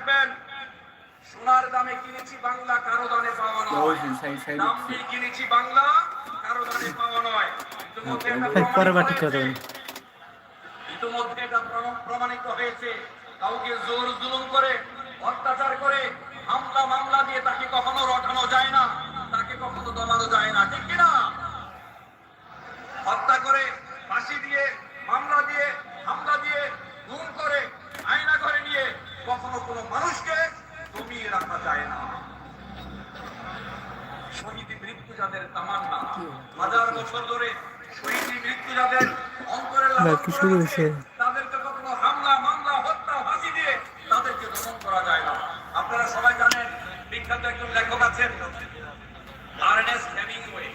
রাখবেন। সোনার দামে কিনেছি বাংলা কারও দানে পাওয়া নয়। দাম দিয়ে কিনেছি বাংলা কারও দানে পাওয়া নয়। ইতিমধ্যে এটা প্রমাণিত হয়েছে। কাউকে জোর জুলুম করে অত্যাচার করে হামলা মামলা দিয়ে তাকে কখনো রটানো যায় না তাকে কখনো দমানো যায় না ঠিক কিনা হত্যা করে ফাঁসি দিয়ে মামলা দিয়ে হামলা দিয়ে গুম করে আয়না করে নিয়ে কখনো কোনো মানুষকে দমিয়ে রাখা যায় না শহীদ মৃত্যু যাদের তামান্না হাজার বছর ধরে শহীদ মৃত্যু যাদের কি শুরু হয়েছে? তাদেরকে কখনো হামলা মামলা হত্যা ফাঁসি দিয়ে তাদেরকে দমন করা যায় না। আপনারা সবাই জানেন বিখ্যাত একজন লেখক আছেন আর্নেস্ট হেমিংওয়ে।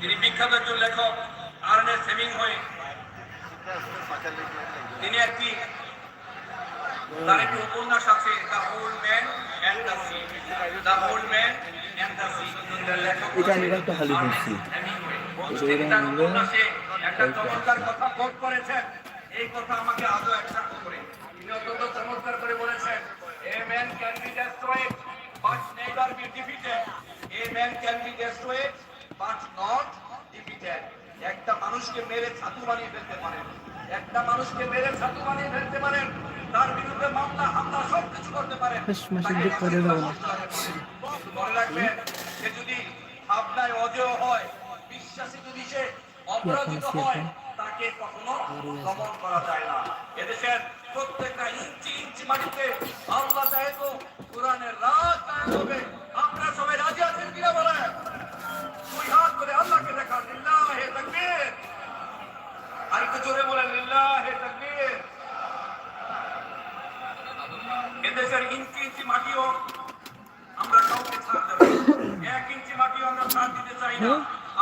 তিনি বিখ্যাত একজন লেখক আর্নেস্ট হেমিংওয়ে। তিনি একটি তার একটি উপন্যাস আছে the old man and the sea the old man and the sea লেখক এটা আমি একটা একটা চমৎকার কথা কোট করেছেন। এই কথা আমাকে আজও একসাথ করে। তিনি অত্যন্ত চমৎকার করে বলেছেন a man can be destroyed but never be defeated a man can be destroyed but not defeated একটা মানুষকে মেরে ছাতু বানিয়ে ফেলতে পারেন। একটা মানুষকে মেরে ছাতু বানিয়ে ফেলতে পারেন তার বিরুদ্ধে মামলা হামলা সব কিছু করতে পারেন। মনে রাখবেন সে যদি ভাবনায় অজেয় হয় বিশ্বাসে যদি সে অপরাজিত হয় তাকে কখনো দমন করা যায় না। এদেশের প্রত্যেকটা ইঞ্চি ইঞ্চি মাটিতে আল্লাহ চাহে তো কোরআনের কায়েম হবে। আপনারা সবাই রাজি আছেন কিনা বলেন? দুই হাত করে আল্লাহকে দেখান, লিল্লাহে তাকবীর। আরেকটু জোরে বলেন, লিল্লাহে তাকবীর। এদেশের ইঞ্চি ইঞ্চি মাটিও আমরা কাউকে ছাড় দেব এক ইঞ্চি মাটিও আমরা ছাড় দিতে চাই না।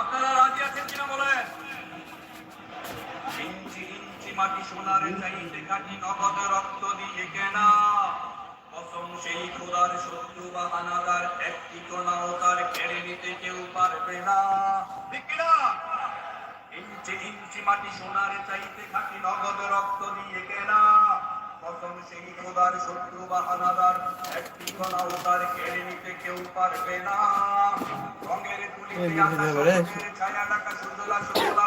আপনারা রাজি আছেন কিনা বলেন? মাটি সোনার চাইতে কাটি নগদ রক্ত দিয়ে কেনা। কসম সেই খোদার শত্রু বা হানাদার একটি কোনাও তার কেড়ে নিতে কেউ পারবে না। ইঞ্চি ইঞ্চি মাটি সোনার চাইতে খাটি নগদ রক্ত দিয়ে কেনা। কসম সেই খোদার শত্রু বা হানাদার একটি কোনাও তার কেড়ে নিতে কেউ পারবে না। রঙের তুলিতে রঙের ছায়া ঢাকা সুজলা সুজলা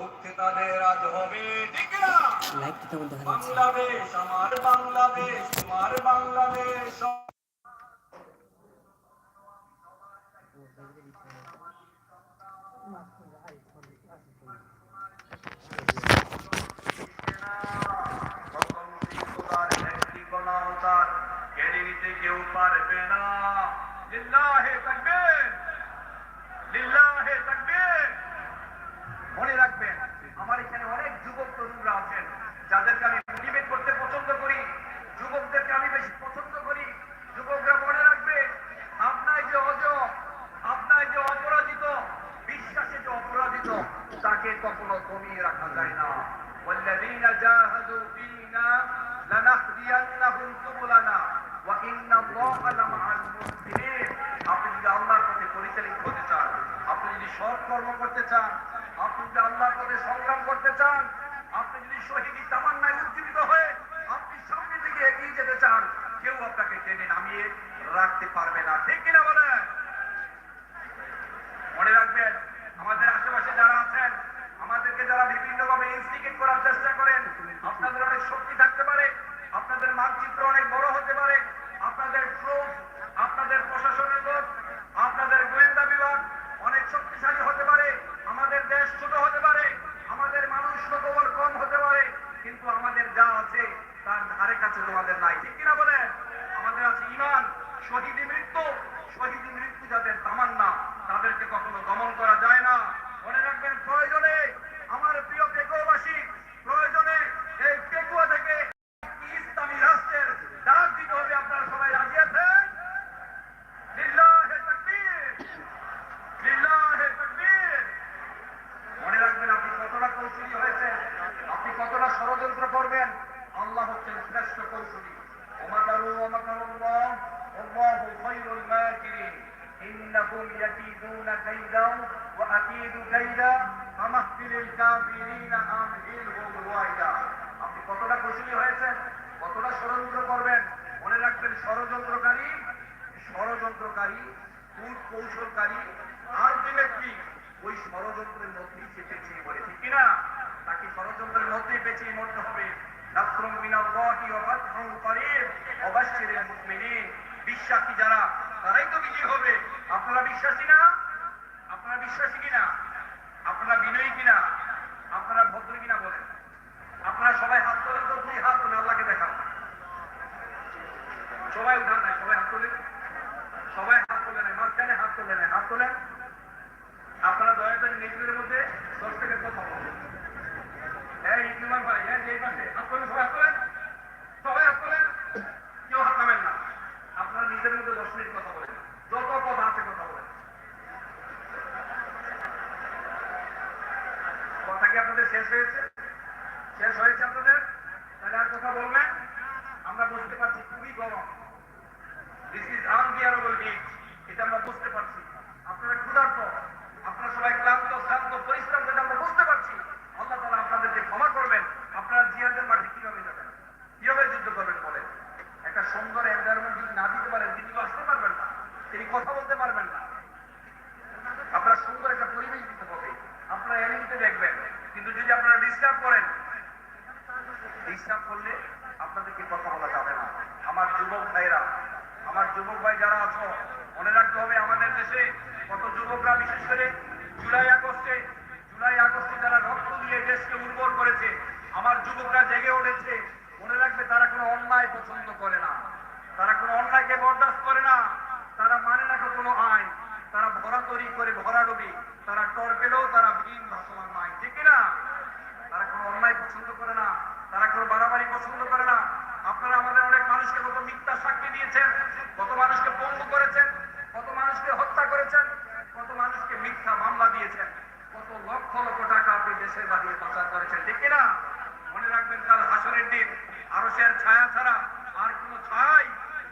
রুখতে তাদের আজ হবে ঠিক না লাইভটা তেমন দেখা যাচ্ছে বাংলাদেশ আমার বাংলাদেশ তোমার বাংলাদেশ। কেউ পারবে না। চান, আপনি যদি শহীদি তামান্নায় উজ্জীবিত হয়ে আপনি সামনে দিকে এগিয়ে যেতে চান, কেউ আপনাকে টেনে নামিয়ে রাখতে পারবে না। ঠিক কিনা বলেন? মনে রাখবেন আমাদের আশেপাশে যারা আছেন আমাদেরকে যারা বিভিন্নভাবে ইনস্টিগেট করার চেষ্টা করেন আপনাদের অনেক শক্তি থাকতে পারে আপনাদের মানচিত্র অনেক বড় হতে পারে আপনাদের ফোর্স আপনাদের প্রশাসনের লোক আপনাদের গোয়েন্দা বিভাগ অনেক শক্তিশালী হতে পারে আমাদের দেশ ছোট হতে পারে আমাদের মানুষ লোকবল কম হতে পারে কিন্তু আমাদের যা আছে কাছে তোমাদের নাই। ঠিক কিনা বলেন? আমাদের আছে ইমান শহীদ মৃত্যু শহীদি মৃত্যু যাদের তামান্না তাদেরকে কখনো দমন করা যায় না মনে রাখবেন প্রয়োজনে আমার প্রিয় পেকুয়াবাসী প্রয়োজনে এই পেকুয়া থেকে একটি ইসলামী রাষ্ট্রের ডাক দিতে হবে আপনারা সবাই রাজি আছেন লিল্লাহে তাকবীর إنهم يكيدون كيدا وأكيد كيدا فمهل الكافرين أمهلهم رويدا আপনি কতটা কুশলী হয়েছেন কতটা ষড়যন্ত্র করবেন মনে রাখবেন ষড়যন্ত্রকারী ষড়যন্ত্রকারী কূট কৌশলকারী আলটিমেটলি ওই ষড়যন্ত্রের মধ্যেই সে পেছিয়ে পড়ে ঠিক কিনা তাকে ষড়যন্ত্রের মধ্যেই পেছিয়ে মরতে হবে নাসরুম মিনাল্লাহি ওয়া ফাতহুন করিব ওয়াবাশশিরিল মুমিনিন বিশ্বাসী যারা তারাই তো বিজয়ী হবে। আপনারা বিশ্বাসী না? আপনারা বিশ্বাসী কিনা? আপনারা বিনয়ী কিনা? আপনারা ভদ্র কিনা বলেন? আপনারা সবাই হাত তোলেন তো, দুই হাত তুলে আল্লাহকে দেখান। সবাই উঠান নাই, সবাই হাত তোলেন। সবাই হাত তোলে নাই, মাঝখানে হাত তোলে নাই, হাত তোলেন। আপনারা দয়া করে নিজেদের মধ্যে দশ থেকে কথা বলুন। এই ইমাম ভাই হ্যাঁ যেই পাশে, হাত তোলেন, সবাই হাত তোলেন সবাই হাত তোলেন কেউ হাত নামেন না আপনারা নিজের মধ্যে দশ মিনিট কথা বলেন যত কথা আছে কথা বলেন কথা কি আপনাদের শেষ হয়েছে? শেষ হয়েছে আপনাদের? তাহলে আর কথা বলবেন? আমরা বুঝতে পারছি খুবই গরম। দিস ইজ আনবিয়ারেবল হিট এটা আমরা বুঝতে পারছি। আপনারা ক্ষুধার্ত। আপনারা সবাই ক্লান্ত শ্রান্ত পরিশ্রম করে আমরা বুঝতে পারছি আল্লাহ তালা আপনাদেরকে ক্ষমা করবেন আপনারা জিহাদের মাঠে কীভাবে যাবেন কীভাবে যুদ্ধ করবেন বলেন একটা সুন্দর এনভায়রনমেন্ট যদি না দিতে পারেন তিনি তো আসতে পারবেন না তিনি কথা বলতে পারবেন না আপনারা সুন্দর একটা পরিবেশ দিতে হবে আপনারা এনিমিতে দেখবেন কিন্তু যদি আপনারা ডিস্টার্ব করেন ডিস্টার্ব করলে আপনাদেরকে কথা বলা যাবে না। আমার যুবক ভাইরা, আমার যুবক ভাই যারা আছো, মনে রাখতে হবে আমাদের দেশে কত যুবকরা, বিশেষ করে জুলাই আগস্টে জুলাই আগস্টে যারা রক্ত দিয়ে দেশকে উর্বর করেছে, আমার যুবকরা জেগে উঠেছে, মনে রাখবে তারা কোনো অন্যায় পছন্দ করে না। তারা কোনো অন্যায়কে বরদাস্ত করে না। তারা মানে না কোনো আইন। তারা ভরা তৈরি করে ভরাডুবি তারা টর্পেডো তারা ভিন ভাসমান নয়। ঠিক না? তারা কোনো অন্যায় পছন্দ করে না। পছন্দ করে না। আপনারা আমাদের অনেক মানুষকে কত মিথ্যা সাক্ষী দিয়েছেন, কত মানুষকে পঙ্গু করেছেন, কত মানুষকে হত্যা করেছেন, কত মানুষকে মিথ্যা মামলা দিয়েছেন, কত লক্ষ লক্ষ টাকা আপনি দেশের বাড়িয়ে পাচার করেছেন, ঠিক না মনে রাখবেন কাল হাসরের দিন আরশের ছায়া ছাড়া আর কোনো ছাই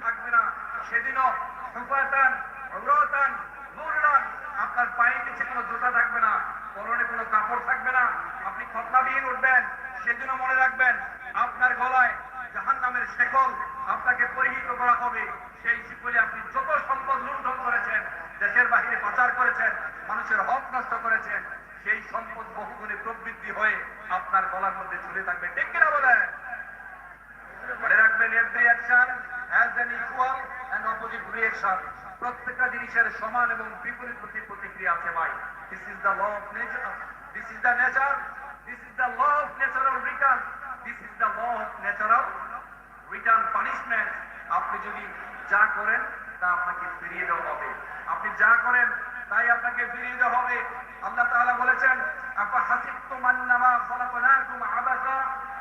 থাকবে না। সেদিনও সুপাতান অগ্রতান নুরলান আপনার পায়ের নিচে কোনো জুতা থাকবে না, পরনে কোনো কাপড় থাকবে না। আপনি খতনাবিহীন উঠবেন, সেদিনও মনে রাখবেন শেকল আপনাকে পরিহিত করা হবে। সেই শিকলে আপনি যত সম্পদ লুণ্ঠন করেছেন, দেশের বাহিরে পাচার করেছেন, মানুষের হক নষ্ট করেছেন, সেই সম্পদ বহুগুণে প্রবৃদ্ধি হয়ে আপনার গলার মধ্যে ঝুলে থাকবে। ঠিক কিনা বলেন? মনে রাখবেন every action has an equal and opposite reaction প্রত্যেকটা জিনিসের সমান এবং বিপরীত প্রতি প্রতিক্রিয়া আছে ভাই। This is the law of nature this is the nature this is the law of natural return this is the law of natural return punishment আপনি যদি যা করেন, তা আপনাকে ফিরিয়ে দেওয়া হবে। আপনি যা করেন, তাই আপনাকে ফিরিয়ে দেওয়া হবে। আল্লাহ তাআলা বলেছেন আফা হাসিবতুম আন্নামা খালাকনাকুম আবাসা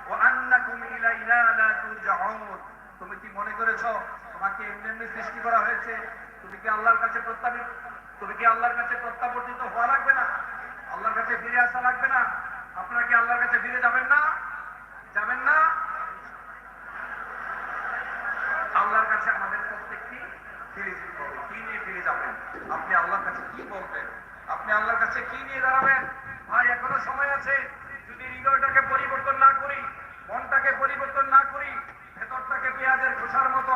ওয়া আন্নাকুম ইলাইনা লা তুরজাউন। তুমি কি মনে করেছ, তোমাকে এমনি এমনি সৃষ্টি করা হয়েছে? তুমি কি আল্লাহর কাছে প্রত্যাবিত তুমি কি আল্লাহর কাছে প্রত্যাবর্তিত হওয়া লাগবে না? আল্লাহর কাছে ফিরে আসা লাগবে না? আপনারা কি আল্লাহর কাছে ফিরে যাবেন না যাবেন না আল্লাহর কাছে আমাদের প্রত্যেকটি ফিরে যেতে হবে কি নিয়ে ফিরে যাবেন আপনি আল্লাহর কাছে কি বলবেন আপনি আল্লাহর কাছে কি নিয়ে দাঁড়াবেন ভাই এখনও সময় আছে যদি হৃদয়টাকে পরিবর্তন না করি মনটাকে পরিবর্তন না করি ভেতরটাকে পেঁয়াজের খোসার মতো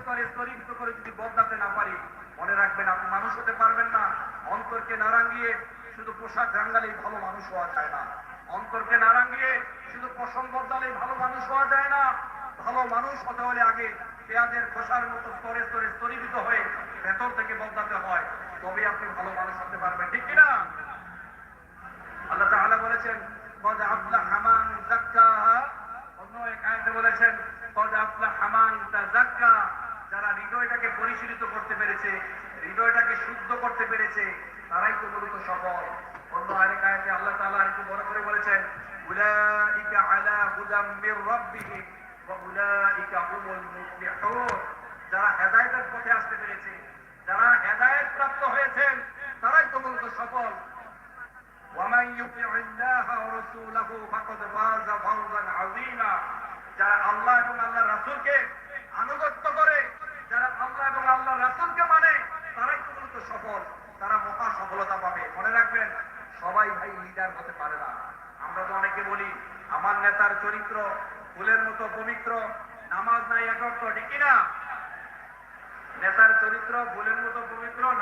স্তরে স্তরে স্তরীভূত করে যদি বদলাতে না পারি, মনে রাখবেন আপনি মানুষ হতে পারবেন না। অন্তরকে না রাঙিয়ে শুধু পোশাক রাঙ্গালেই ভালো মানুষ হওয়া যায় না। অন্তরকে না রাঙিয়ে শুধু পশম বদলালেই ভালো মানুষ হওয়া যায় না। ভালো মানুষ হতে হলে আগে পেঁয়াজের খোসার মতো স্তরে স্তরে স্তরীভূত হয়ে ভেতর থেকে বদলাতে হয়। তবে আপনি ভালো মানুষ হতে পারবেন ঠিক কিনা আল্লাহ তাআলা বলেছেন কদ আফলাহা মান যাক্কাহা অন্য এক আয়াতে বলেছেন কদ আফলাহা মান তাযাক্কা যারা হৃদয়টাকে পরিশীলিত করতে পেরেছে হৃদয়টাকে শুদ্ধ করতে পেরেছে তারাই তো মূলত সফল অন্য আরেক আয়াতে আল্লাহ তাআলা একটু বড় করে বলেছেন উলাইকা আলা হুদাম মির রাব্বিহিম ওয়া উলাইকা হুমুল মুফলিহুন যারা হেদায়েতের পথে আসতে পেরেছে যারা হেদায়েত প্রাপ্ত হয়েছেন তারাই তো মূলত সফল ومن يطع الله ورسوله فقد فاز فوزا عظيما যারা আল্লাহ এবং আল্লাহ রাসূলকে আমার তার চরিত্র, ফুলের মতো পবিত্র, নামাজ নাই একত্র ঠিক কিনা? নেতার চরিত্র ভুলের মতো পবিত্র